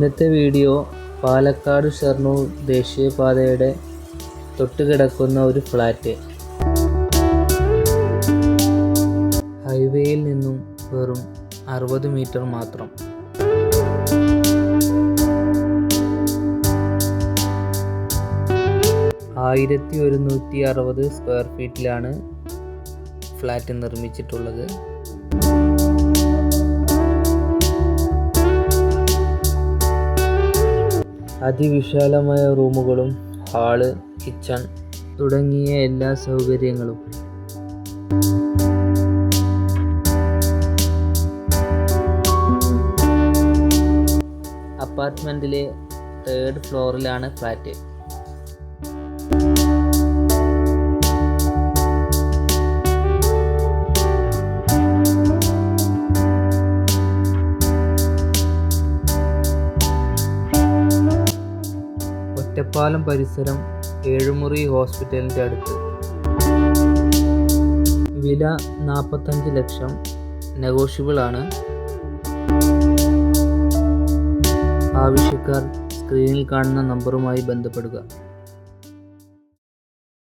ഇന്നത്തെ വീഡിയോ പാലക്കാട് ഷർണൂർ ദേശീയപാതയുടെ തൊട്ട് കിടക്കുന്ന ഒരു ഫ്ലാറ്റ്. ഹൈവേയിൽ നിന്നും വെറും അറുപത് മീറ്റർ മാത്രം. ആയിരത്തി ഒരുന്നൂറ്റി അറുപത് സ്ക്വയർ ഫീറ്റിലാണ് ഫ്ലാറ്റ് നിർമ്മിച്ചിട്ടുള്ളത്. അതിവിശാലമായ റൂമുകളും ഹാൾ കിച്ചൺ തുടങ്ങിയ എല്ലാ സൗകര്യങ്ങളും. അപ്പാർട്ട്മെന്റിലെ തേർഡ് ഫ്ലോറിലാണ് ഫ്ലാറ്റ്. ഒറ്റപ്പാലം പരിസരം ഏഴുമുറി ഹോസ്പിറ്റലിന്റെ അടുത്ത്. വില നാൽപ്പത്തഞ്ച് ലക്ഷം നെഗോഷ്യബിൾ ആണ് ആവശ്യക്കാർ സ്ക്രീനിൽ കാണുന്ന നമ്പറുമായി ബന്ധപ്പെടുക.